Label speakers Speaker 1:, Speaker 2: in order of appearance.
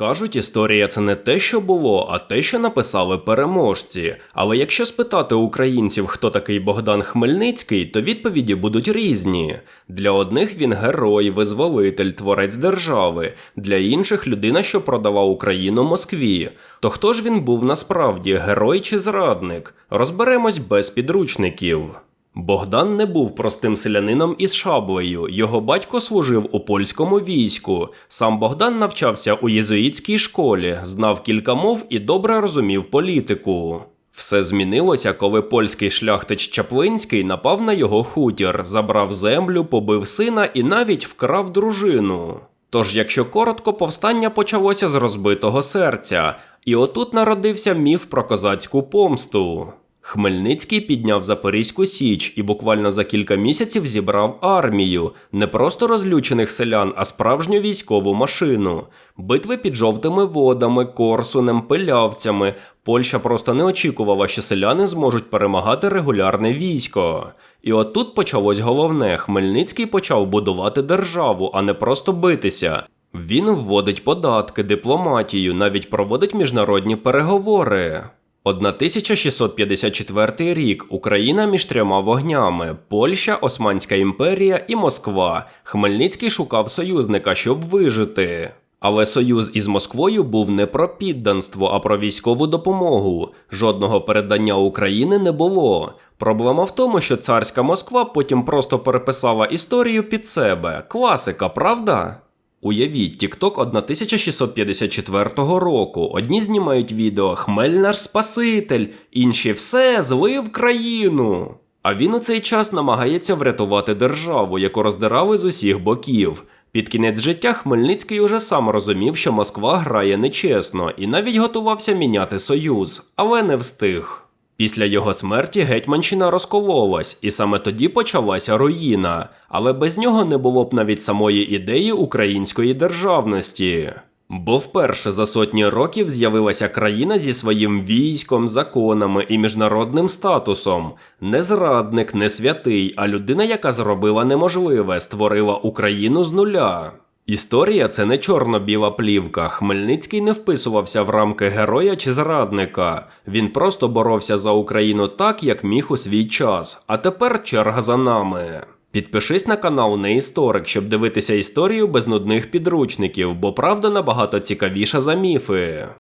Speaker 1: Кажуть, історія це не те, що було, а те, що написали переможці. Але якщо спитати українців, хто такий Богдан Хмельницький, то відповіді будуть різні. Для одних він герой, визволитель, творець держави, для інших людина, що продала Україну Москві. То хто ж він був насправді, герой чи зрадник? Розберемось без підручників. Богдан не був простим селянином із шаблею. Його батько служив у польському війську. Сам Богдан навчався у єзуїтській школі, знав кілька мов і добре розумів політику. Все змінилося, коли польський шляхтич Чаплинський напав на його хутір, забрав землю, побив сина і навіть вкрав дружину. Тож, якщо коротко, повстання почалося з розбитого серця, і отут народився міф про козацьку помсту. Хмельницький підняв Запорізьку Січ і буквально за кілька місяців зібрав армію, не просто розлючених селян, а справжню військову машину. Битви під жовтими водами, Корсунем, Пилявцями. Польща просто не очікувала, що селяни зможуть перемагати регулярне військо. І от тут почалось головне: Хмельницький почав будувати державу, а не просто битися. Він вводить податки, дипломатію, навіть проводить міжнародні переговори. 1654 рік Україна між трьома вогнями: Польща, Османська імперія і Москва. Хмельницький шукав союзника, щоб вижити. Але союз із Москвою був не про підданство, а про військову допомогу. Жодного передання України не було. Проблема в тому, що царська Москва потім просто переписала історію під себе. Класика, правда? Уявіть, TikTok 1654 року. Одні знімають відео Хмель наш Спаситель, інші все злив країну. А він у цей час намагається врятувати державу, яку роздирали з усіх боків. Під кінець життя Хмельницький уже сам розумів, що Москва грає нечесно, і навіть готувався міняти союз, але не встиг. Після його смерті Гетьманщина розкололась, і саме тоді почалася руїна, але без нього не було б навіть самої ідеї української державності. Бо вперше за сотні років з'явилася країна зі своїм військом, законами і міжнародним статусом. Не зрадник, не святий, а людина, яка зробила неможливе, створила Україну з нуля. Історія це не чорно-біла плівка. Хмельницький не вписувався в рамки героя чи зрадника. Він просто боровся за Україну так, як міг у свій час. А тепер черга за нами. Підпишись на канал Неісторик, щоб дивитися історію без нудних підручників, бо правда набагато цікавіша за міфи.